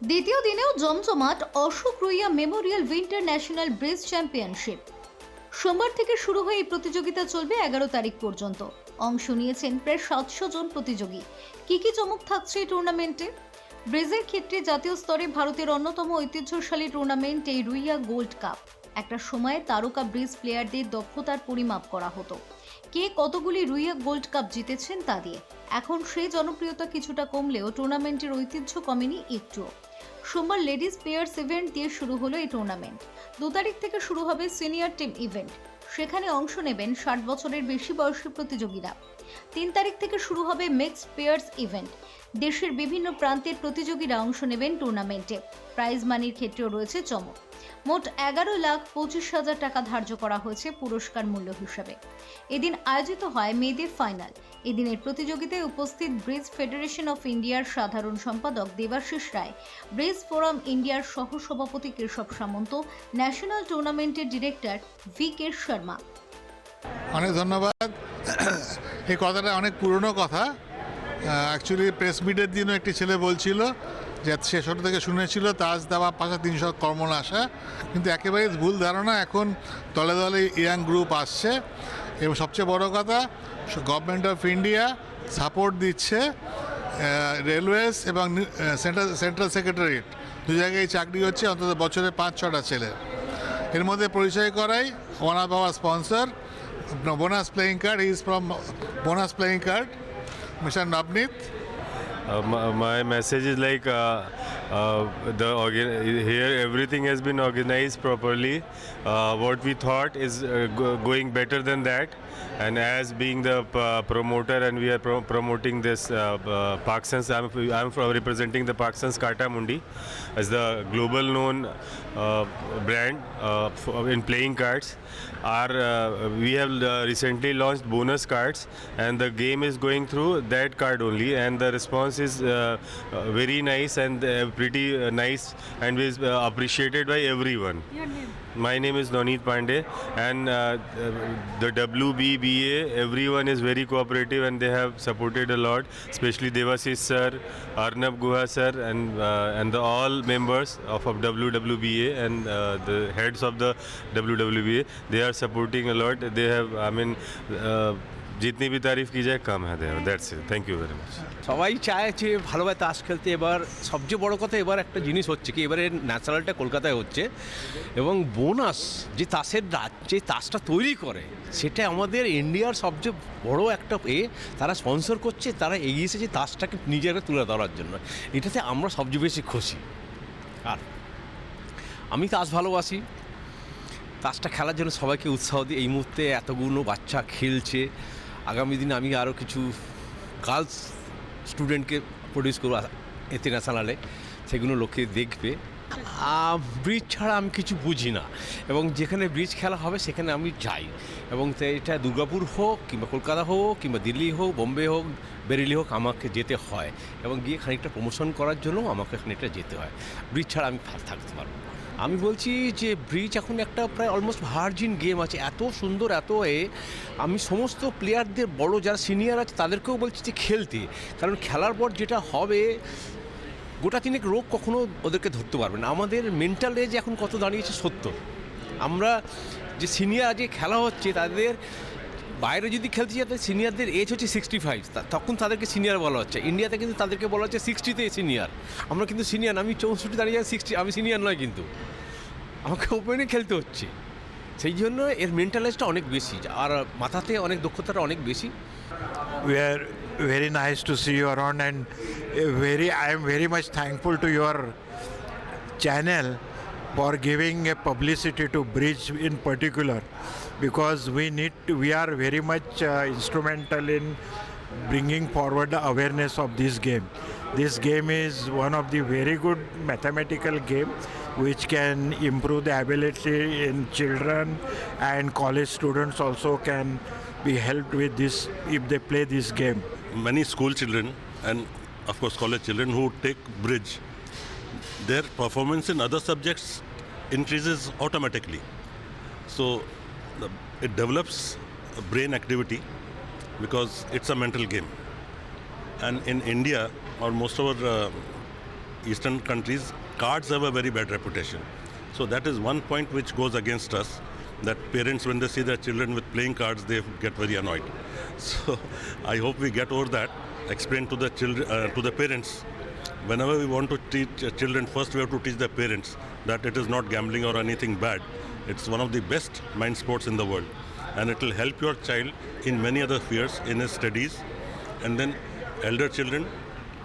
দ্বিতীয় দিনেও জমজমাট Ashok Ruia memorial winter national bridge championship. সোমবার থেকে শুরু হয়ে এই প্রতিযোগিতা চলবে এগারো তারিখ পর্যন্ত। অংশ নিয়েছেন প্রায় সাতশো জন প্রতিযোগী। কি কি চমক থাকছে এই টুর্নামেন্টে? ব্রিজের ক্ষেত্রে জাতীয় স্তরে ভারতের অন্যতম ঐতিহ্যশালী টুর্নামেন্ট এই রুইয়া গোল্ড কাপ। একটা সময়ে তারকা ব্রিজ প্লেয়ারদের দক্ষতার পরিমাপ করা হতো। কে কতগুলি রুইয়া গোল্ড কাপ জিতেছেন তা দিয়ে। এখন সেই জনপ্রিয়তা কিছুটা কমলেও টুর্নামেন্টের ঐতিহ্য কমেনি একটুও সোমবার লেডিস প্লেয়ার্স ইভেন্ট দিয়ে শুরু হলো এই টুর্নামেন্ট। দু তারিখ থেকে শুরু হবে সিনিয়র টিম ইভেন্ট। সেখানে অংশ নেবেন ষাট বছরের বেশি বয়সী প্রতিযোগীরা। তিন তারিখ থেকে শুরু হবে মিক্সড পেয়ার্স ইভেন্ট। দেশের বিভিন্ন প্রান্তের প্রতিযোগীরা অংশ নেবেন টুর্নামেন্টে। প্রাইজ মানির ক্ষেত্রেও রয়েছে চমক। মোট এগারো লাখ পঁচিশ হাজার টাকা ধার্য করা হয়েছে পুরস্কার মূল্য হিসাবে। এদিন আয়োজিত হয় মেয়েদের ফাইনাল। এদিনের প্রতিযোগিতায় উপস্থিত ব্রিজ ফেডারেশন অফ ইন্ডিয়ার সাধারণ সম্পাদক দেবাশিস রায়, ব্রিজ ফোরাম ইন্ডিয়ার সহ সভাপতি কেশব সামন্ত, ন্যাশনাল টুর্নামেন্টের ডিরেক্টর ভি কে শর্মা। অনেক ধন্যবাদ। এই কথাটা অনেক পুরনো কথা। অ্যাকচুয়ালি প্রেস মিটের দিনও একটি ছেলে বলছিল যে সে ছোটো থেকে শুনেছিল, তাজ দেওয়া পাশে তিনশো কর্মনাশা কিন্তু একেবারেই ভুল ধারণা, এখন দলে দলে ইয়াং গ্রুপ আসছে। এবং সবচেয়ে বড় কথা গভর্নমেন্ট অফ ইন্ডিয়া সাপোর্ট দিচ্ছে রেলওয়েজ এবং সেন্ট্রাল সেন্ট্রাল সেক্রেটারিয়েট দু জায়গায় চাকরি হচ্ছে, অন্তত বছরে পাঁচ, ছটা ছেলের এর মধ্যে পরিচয় করাই, one of our sponsor, bonus playing card is from bonus playing card. Mr. Navneet. Uh, my, my message is like uh, uh, the here everything has been organized properly. Uh, what we thought is uh, go- going better than that. And as being the uh, promoter, and we are pro- promoting this uh, uh, Paksans, I'm, I'm representing the Paksans Kata Mundi as the global known brand uh, in playing cards. Our, uh, we have uh, recently launched bonus cards, and the game is going through that card only, and the response is uh, uh, very nice and uh, pretty uh, nice, and is uh, appreciated by everyone. My name is Nonit Pandey, and uh, the WBBA, everyone is very cooperative and they have supported a lot, especially Devasis sir, Arnab Guha sir, and uh, and the all members of, of WWBA and uh, the heads of the WWBA. They are supporting a lot. They have, I mean. জিতনি ভি তারিফ কি যায় কাম হ্যাঁ that's it thank you very much সবাই চায় যে ভালোভাবে তাস খেলতে। এবার সবচেয়ে বড় কথা, এবার একটা জিনিস হচ্ছে কি, এবারে ন্যাচারালটা কলকাতায় হচ্ছে এবং বোনাস যে তাসের যে তাসটা তৈরি করে, সেটা আমাদের ইন্ডিয়ার সবচেয়ে বড় একটা এ, তারা স্পন্সর করছে, তারা এগিয়ে এসেছে তাসটাকে নিজেরা তুলে ধরার জন্য। এটাতে আমরা সবচেয়ে বেশি খুশি। আর আমি তাস ভালোবাসি। তাসটা খেলার জন্য সবাইকে উৎসাহ দিই। এই মুহূর্তে এতগুলো বাচ্চা খেলছে। আগামী দিনে আমি আরও কিছু গার্লস স্টুডেন্টকে প্রডিউস করব এতে ন্যাশনালে সেগুলো লোকে দেখবে। ব্রিজ ছাড়া আমি কিছু বুঝি না। এবং যেখানে ব্রিজ খেলা হবে, সেখানে আমি যাই। এবং এটা দুর্গাপুর হোক, কিংবা কলকাতা হোক, কিংবা দিল্লি হোক, বোম্বে হোক, বেরেলি হোক, আমাকে যেতে হয়। এবং গিয়ে খানিকটা প্রমোশন করার জন্য আমাকে খানিকটা যেতে হয়। ব্রিজ ছাড়া আমি থাকতে পারব না। আমি বলছি যে ব্রিজ এখন একটা প্রায় অলমোস্ট ভার্জিন গেম আছে। এত সুন্দর, এত এ, আমি সমস্ত প্লেয়ারদের বড় যারা সিনিয়র আছে, তাদেরকেও বলছি যে খেলতে। কারণ খেলার পর যেটা হবে, গোটা তিনেক রোগ কখনো ওদেরকে ধরতে পারবে না। আমাদের মেন্টাল এজ এখন কত দাঁড়িয়েছে সত্য আমরা যে সিনিয়র যে খেলা হচ্ছে, তাদের বাইরে যদি খেলতে যায় সিনিয়রদের এজ হচ্ছে সিক্সটি ফাইভ তখন তাদেরকে সিনিয়র বলা হচ্ছে। ইন্ডিয়াতে কিন্তু তাদেরকে বলা হচ্ছে সিক্সটিতে সিনিয়র আমরা কিন্তু সিনিয়র আমি চৌষট্টি দাঁড়িয়ে সিক্সটি আমি সিনিয়র নয় কিন্তু। আমাকে ওপেনে খেলতে হচ্ছে। সেই জন্য এর মেন্টালাইজটা অনেক বেশি আর মাথাতে অনেক দক্ষতাটা অনেক বেশি। Are very nice to see you around and uh, very i am very much thankful to your channel. For giving a publicity to bridge in particular because we need to, we are very much uh, instrumental in bringing forward the awareness of this game. This game is one of the very good mathematical game which can improve the ability in children and college students also can be helped with this if they play this game. Many school children and of course college children who take bridge their performance in other subjects increases automatically so it develops brain activity because it's a mental game and in india or most of our uh, Eastern countries, cards have a very bad reputation. So that is one point which goes against us. That parents, when they see their children with playing cards, they get very annoyed. So I hope we get over that. Explain to the children, uh, to the parents. Whenever we want to teach uh, children, first we have to teach the parents that it is not gambling or anything bad. It's one of the best mind sports in the world, and it will help your child in many other spheres in his studies. And then elder children,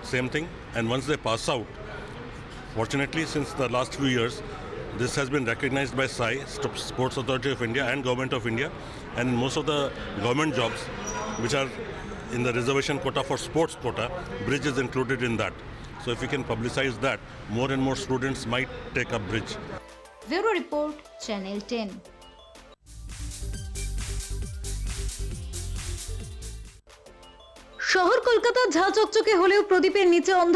same thing. And once they pass out, Fortunately, since the last few years, this has been recognized by SAI, Sports Authority of India, and Government of India. And most of the government jobs, which are in the reservation quota for sports quota, bridge is included in that. So if we can publicize that, more and more students might take up bridge. Bureau Report, Channel 10. শহর কলকাতা ঝা চকচকে হলেও প্রদীপের নিচে অন্ধ